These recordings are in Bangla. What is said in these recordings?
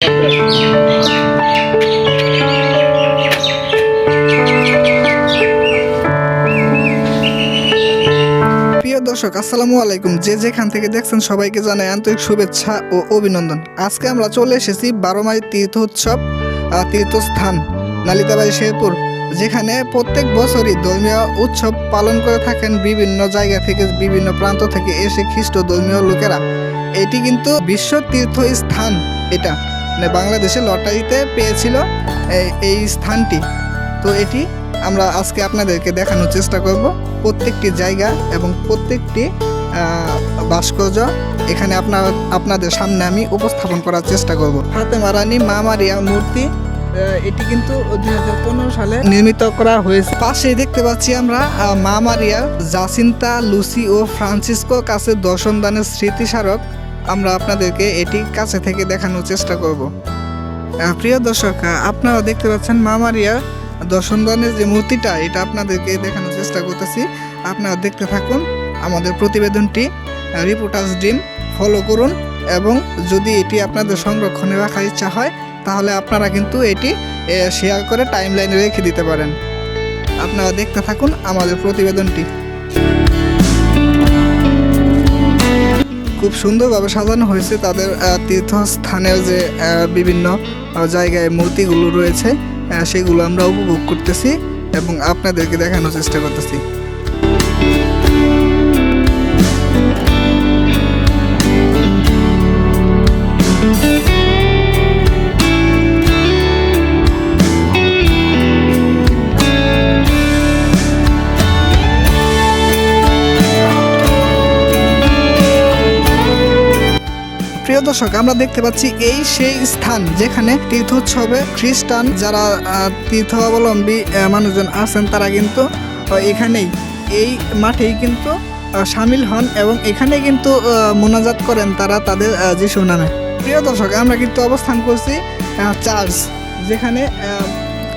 প্রিয় দর্শক, আসসালামু আলাইকুম। যে যেখান থেকে দেখছেন সবাইকে জানাই আন্তরিক শুভেচ্ছা ও অভিনন্দন। আজকে আমরা চলে এসেছি বারো মাই তীর্থ উৎসব তীর্থস্থান, নালিতাবাড়ি শেরপুর, যেখানে প্রত্যেক বছরই ধর্মীয় উৎসব পালন করে থাকেন বিভিন্ন জায়গা থেকে, বিভিন্ন প্রান্ত থেকে এসে খ্রিস্ট ধর্মীয় লোকেরা। এটি কিন্তু বিশ্ব তীর্থ স্থান এটা। মানে বাংলাদেশে লটারিতে পেয়েছিল এই- স্থানটি। তো এটি আমরা আজকে আপনাদেরকে দেখানোর চেষ্টা করব। প্রত্যেকটি জায়গা এবং প্রত্যেকটি ভাস্কর্য এখানে আপনার, আপনাদের সামনে আমি উপস্থাপন করার চেষ্টা করব। ফাতেমা রানী, মা মারিয়া মূর্তি এটি কিন্তু দু হাজার পনেরো সালে নির্মিত করা হয়েছে। পাশেই দেখতে পাচ্ছি আমরা মা মারিয়া, জাসিন্তা, লুসি ও ফ্রান্সিসকো কাছে দর্শন দানের স্মৃতিস্মারক আমরা আপনাদেরকে এটি কাছে থেকে দেখানোর চেষ্টা করব। প্রিয় দর্শক আপনারা দেখতে পাচ্ছেন মা মারিয়া দর্শনদানের যে মূর্তিটা, এটা আপনাদেরকে দেখানোর চেষ্টা করতেছি। আপনারা দেখতে থাকুন আমাদের প্রতিবেদনটি রিপোর্টার্স ডিম ফলো করুন এবং যদি এটি আপনাদের সংরক্ষণে রাখার ইচ্ছা হয়, তাহলে আপনারা কিন্তু এটি শেয়ার করে টাইম লাইনে রেখে দিতে পারেন। আপনারা দেখতে থাকুন আমাদের প্রতিবেদনটি। খুব সুন্দরভাবে সাজানো হয়েছে তাদের তীর্থস্থানের যে বিভিন্ন জায়গায় মূর্তিগুলো রয়েছে সেগুলো আমরা উপভোগ করতেছি এবং আপনাদেরকে দেখানোর চেষ্টা করতেছি। প্রিয় দর্শক, আমরা দেখতে পাচ্ছি এই সেই স্থান যেখানে তীর্থোৎসবে খ্রিস্টান যারা তীর্থাবলম্বী মানুষজন আছেন, তারা কিন্তু এখানেই, এই মাঠেই কিন্তু সামিল হন এবং এখানে কিন্তু মোনাজাত করেন তারা তাদের যিশু নামে। প্রিয় দর্শক, আমরা কিন্তু অবস্থান করছি চার্চ, যেখানে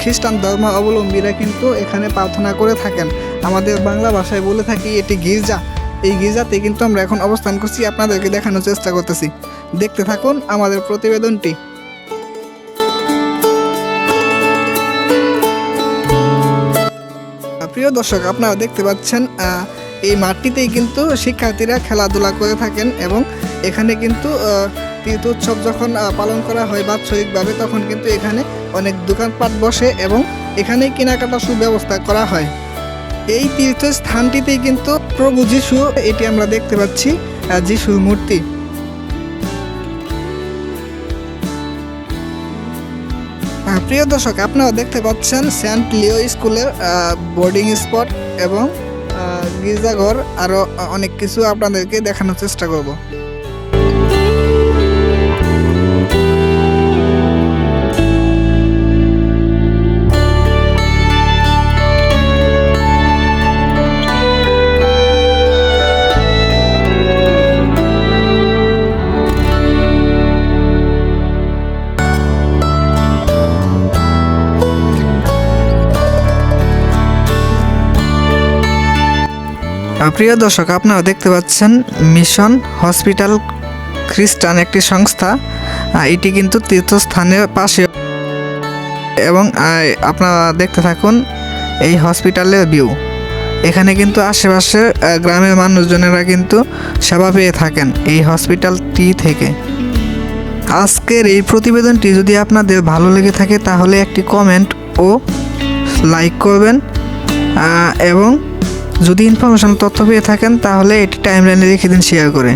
খ্রিস্টান ধর্ম অবলম্বীরা কিন্তু এখানে প্রার্থনা করে থাকেন। আমাদের বাংলা ভাষায় বলে থাকি, এটি গির্জা। এই গির্জাতে কিন্তু আমরা এখন অবস্থান করছি। আপনাদেরকে দেখানোর চেষ্টা করতেছি। দেখতে থাকুন আমাদের প্রতিবেদনটি। প্রিয় দর্শক, আপনারা দেখতে পাচ্ছেন এই মাঠটিতেই কিন্তু শিক্ষার্থীরা খেলাধুলা করে থাকেন এবং এখানে কিন্তু তীর্থ উৎসব যখন পালন করা হয় বাৎসরিকভাবে, তখন কিন্তু এখানে অনেক দোকানপাট বসে এবং এখানে কেনাকাটার সুব্যবস্থা করা হয়। এই তীর্থস্থানটিতেই কিন্তু প্রভু যিশু, এটি আমরা দেখতে পাচ্ছি যিশুর মূর্তি। প্রিয় দর্শক আপনারা দেখতে পাচ্ছেন সেন্ট লিও স্কুলের বোর্ডিং স্পট এবং গির্জাঘর। আরও অনেক কিছু আপনাদেরকে দেখানোর চেষ্টা করব। প্রিয় দর্শক, আপনারা দেখতে পাচ্ছেন মিশন হসপিটাল খ্রিস্টান একটি সংস্থা। এটি কিন্তু তীর্থস্থানের পাশে। এবং আপনারা দেখতে থাকুন এই হসপিটালের ভিউ। এখানে কিন্তু আশেপাশের গ্রামের মানুষজনেরা কিন্তু সেবা পেয়ে থাকেন এই হসপিটালটি থেকে। আজকের এই প্রতিবেদনটি যদি আপনাদের ভালো লেগে থাকে, তাহলে একটি কমেন্ট ও লাইক করবেন। এবং যদি ইনফরমেশন তথ্য পেয়ে থাকেন তাহলে এটি টাইমলাইনে রেখে দিন শেয়ার করে।